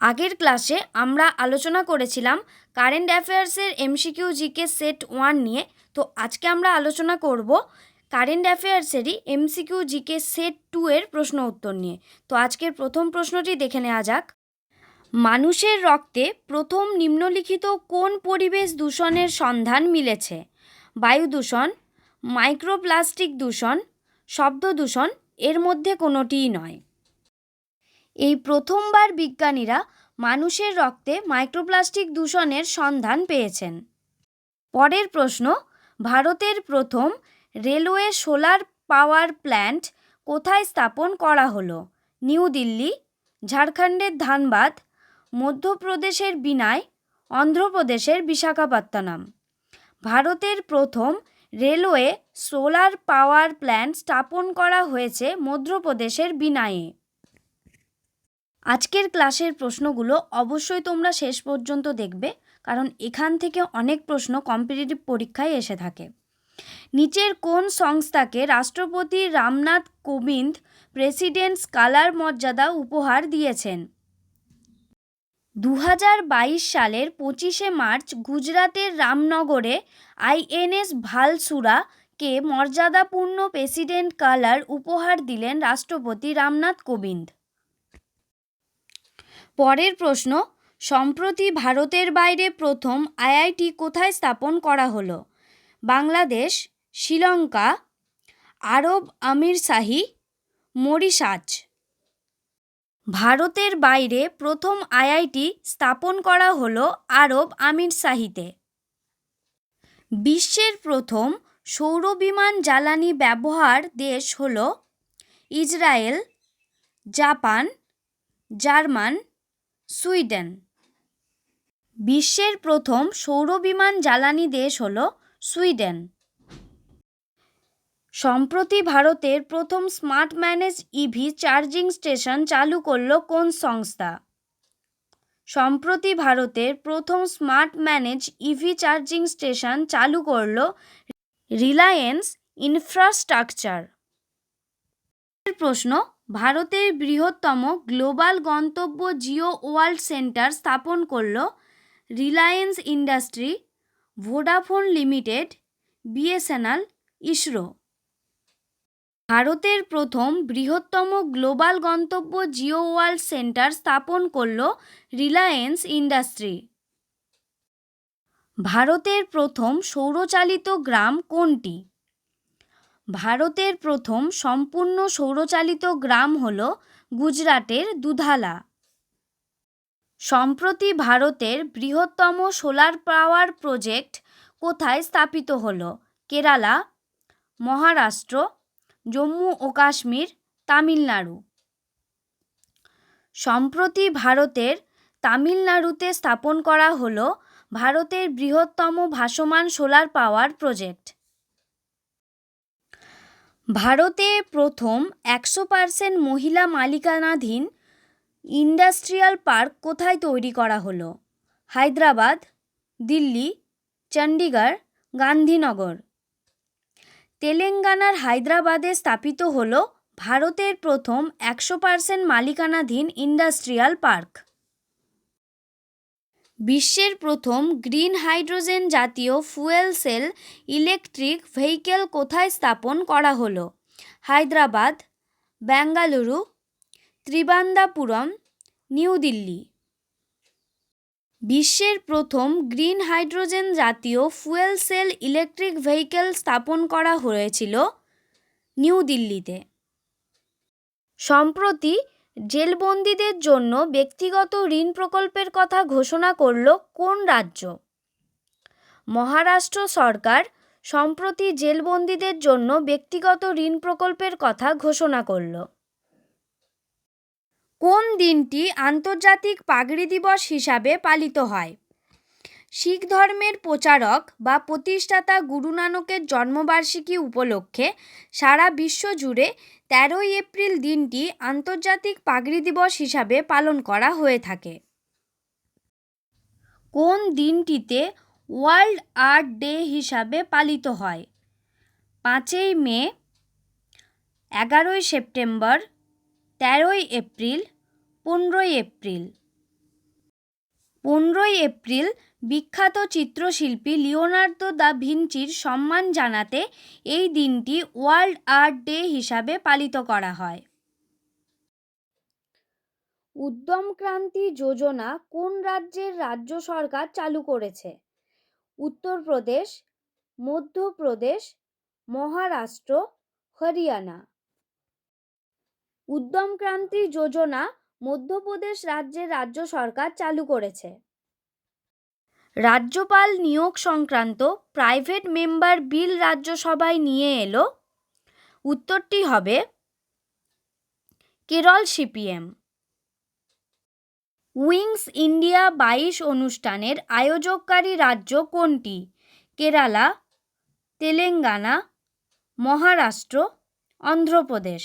আগের ক্লাসে আমরা আলোচনা করেছিলাম কারেন্ট অ্যাফেয়ার্সের এমসিকিউ জিকে সেট ওয়ান নিয়ে। তো আজকে আমরা আলোচনা করব কারেন্ট অ্যাফেয়ার্সেরই এমসিকিউ জিকে সেট টু এর প্রশ্ন উত্তর নিয়ে। তো আজকের প্রথম প্রশ্নটি দেখে নেওয়া যাক। মানুষের রক্তে প্রথম নিম্নলিখিত কোন পরিবেশ দূষণের সন্ধান মিলেছে? বায়ু দূষণ, মাইক্রোপ্লাস্টিক দূষণ, শব্দ দূষণ, এর মধ্যে কোনোটিই নয়। এই প্রথমবার বিজ্ঞানীরা মানুষের রক্তে মাইক্রোপ্লাস্টিক দূষণের সন্ধান পেয়েছেন। পরের প্রশ্ন, ভারতের প্রথম রেলওয়ে সোলার পাওয়ার প্ল্যান্ট কোথায় স্থাপন করা হলো? নিউ দিল্লি, ঝাড়খণ্ডের ধানবাদ, মধ্যপ্রদেশের বিনায় অন্ধ্রপ্রদেশের বিশাখাপত্তনম। ভারতের প্রথম রেলওয়ে সোলার পাওয়ার প্ল্যান্ট স্থাপন করা হয়েছে মধ্যপ্রদেশের বিনায়ে আজকের ক্লাসের প্রশ্নগুলো অবশ্যই তোমরা শেষ পর্যন্ত দেখবে, কারণ এখান থেকে অনেক প্রশ্ন কম্পিটিটিভ পরীক্ষায় এসে থাকে। নিচের কোন সংস্থাকে রাষ্ট্রপতি রামনাথ কোবিন্দ প্রেসিডেন্ট স্কালার মর্যাদা উপহার দিয়েছেন? দু হাজার বাইশ সালের পঁচিশে মার্চ গুজরাতের রামনগরে আইএনএস ভালসুরাকে মর্যাদাপূর্ণ প্রেসিডেন্ট কালার উপহার দিলেন রাষ্ট্রপতি রামনাথ কোবিন্দ। পরের প্রশ্ন, সম্প্রতি ভারতের বাইরে প্রথম আইআইটি কোথায় স্থাপন করা হলো? বাংলাদেশ, শ্রীলঙ্কা, আরব আমিরশাহী মরিশাচ। ভারতের বাইরে প্রথম আইআইটি স্থাপন করা হলো আরব আমিরশাহীতে বিশ্বের প্রথম সৌরবিমান জ্বালানি ব্যবহার দেশ হল ইসরায়েল, জাপান, জার্মান সুইডেন। বিশ্বের প্রথম সৌরবিমান জ্বালানি দেশ হল সুইডেন। সম্প্রতি ভারতের প্রথম smart manage EV charging station চালু করল কোন সংস্থা? সম্প্রতি ভারতের প্রথম smart manage EV charging station চালু করল রিলায়েন্স ইনফ্রাস্ট্রাকচার। প্রশ্ন ভারতের বৃহত্তম গ্লোবাল গন্তব্য জিও ওয়ার্ল্ড সেন্টার স্থাপন করল Reliance industry, Vodafone limited, BSNL, ISRO. ভারতের প্রথম বৃহত্তম গ্লোবাল গন্তব্য জিও ওয়ার্ল্ড সেন্টার স্থাপন করল রিলায়েন্স ইন্ডাস্ট্রি। ভারতের প্রথম সৌরচালিত গ্রাম কোনটি? ভারতের প্রথম সম্পূর্ণ সৌরচালিত গ্রাম হল গুজরাটের দুধালা। সম্প্রতি ভারতের বৃহত্তম সোলার পাওয়ার প্রজেক্ট কোথায় স্থাপিত হল? কেরালা, মহারাষ্ট্র, জম্মু ও কাশ্মীর, তামিলনাড়ু। সম্প্রতি ভারতের তামিলনাড়ুতে স্থাপন করা হল ভারতের বৃহত্তম ভাসমান সোলার পাওয়ার প্রজেক্ট। ভারতে প্রথম একশো পার্সেন্ট মহিলা মালিকানাধীন ইন্ডাস্ট্রিয়াল পার্ক কোথায় তৈরি করা হলো? হায়দ্রাবাদ, দিল্লি চণ্ডীগড় গান্ধীনগর। তেলেঙ্গানার হায়দ্রাবাদে স্থাপিত হল ভারতের প্রথম একশো পার্সেন্ট মালিকানাধীন ইন্ডাস্ট্রিয়াল পার্ক। বিশ্বের প্রথম গ্রিন হাইড্রোজেন জাতীয় ফুয়েল সেল ইলেকট্রিক ভেহিকেল কোথায় স্থাপন করা হলো? হায়দ্রাবাদ, বেঙ্গালুরু, ত্রিবান্দাপুরম, নিউ দিল্লি। বিশ্বের প্রথম গ্রিন হাইড্রোজেন জাতীয় ফুয়েল সেল ইলেকট্রিক ভেহিকেল স্থাপন করা হয়েছিল নিউ দিল্লিতে। সম্প্রতি জেলবন্দীদের জন্য ব্যক্তিগত ঋণ প্রকল্পের কথা ঘোষণা করল কোন রাজ্য? মহারাষ্ট্র সরকার সম্প্রতি জেলবন্দীদের জন্য ব্যক্তিগত ঋণ প্রকল্পের কথা ঘোষণা করল। কোন দিনটি আন্তর্জাতিক পাগড়ি দিবস হিসাবে পালিত হয়? শিখ ধর্মের প্রচারক বা প্রতিষ্ঠাতা গুরু নানকের জন্মবার্ষিকী উপলক্ষে সারা বিশ্ব জুড়ে তেরোই এপ্রিল দিনটি আন্তর্জাতিক পাগড়ি দিবস হিসাবে পালন করা হয়ে থাকে। কোন দিনটিতে ওয়ার্ল্ড আর্ট ডে হিসাবে পালিত হয়? পাঁচই মে, এগারোই সেপ্টেম্বর, তেরোই এপ্রিল, পনেরোই এপ্রিল। পনেরোই এপ্রিল বিখ্যাত চিত্রশিল্পী লিওনার্দো দা ভিঞ্চির সম্মান জানাতে এই দিনটি ওয়ার্ল্ড আর্ট ডে হিসাবে পালিত করা হয়। উদ্যম ক্রান্তি যোজনা কোন রাজ্যের রাজ্য সরকার চালু করেছে? উত্তরপ্রদেশ, মধ্যপ্রদেশ, মহারাষ্ট্র, হরিয়ানা। উদ্যম ক্রান্তি যোজনা মধ্যপ্রদেশ রাজ্যের রাজ্য সরকার চালু করেছে। রাজ্যপাল নিয়োগ সংক্রান্ত প্রাইভেট মেম্বার বিল রাজ্যসভায় নিয়ে এলো। উত্তরটি হবে কেরল সিপিএম। উইংস ইন্ডিয়া বাইশ অনুষ্ঠানের আয়োজককারী রাজ্য কোনটি? কেরালা, তেলেঙ্গানা, মহারাষ্ট্র, অন্ধ্রপ্রদেশ।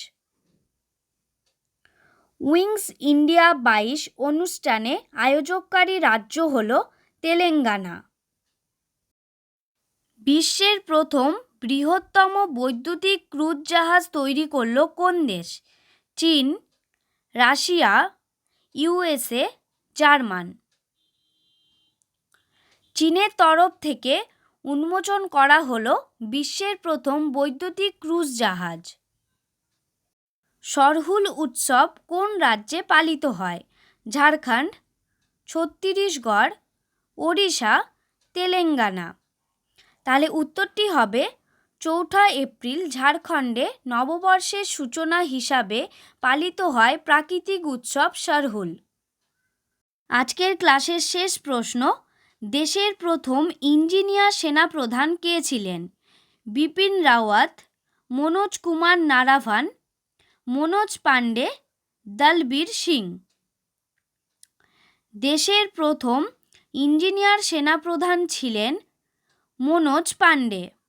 উইংস ইন্ডিয়া বাইশ অনুষ্ঠানে আয়োজককারী রাজ্য হল তেলেঙ্গানা। বিশ্বের প্রথম বৃহত্তম বৈদ্যুতিক ক্রুজ জাহাজ তৈরি করল কোন দেশ? চীন, রাশিয়া, ইউএসএ, জার্মান। চীনের তরফ থেকে উন্মোচন করা হলো বিশ্বের প্রথম বৈদ্যুতিক ক্রুজ জাহাজ। সরহুল উৎসব কোন রাজ্যে পালিত হয়? ঝাড়খণ্ড, ছত্তিশগড়, ওড়িশা, তেলেঙ্গানা। তাহলে উত্তরটি হবে চৌঠা এপ্রিল, ঝাড়খণ্ডে নববর্ষের সূচনা হিসাবে পালিত হয় প্রাকৃতিক উৎসব সরহুল আজকের ক্লাসের শেষ প্রশ্ন, দেশের প্রথম ইঞ্জিনিয়ার সেনাপ্রধান কে ছিলেন? বিপিন রাওয়াত, মনোজ কুমার নারাভান মনোজ পাণ্ডে দলবীর সিং। দেশের প্রথম ইঞ্জিনিয়ার সেনাপ্রধান ছিলেন মনোজ পাণ্ডে।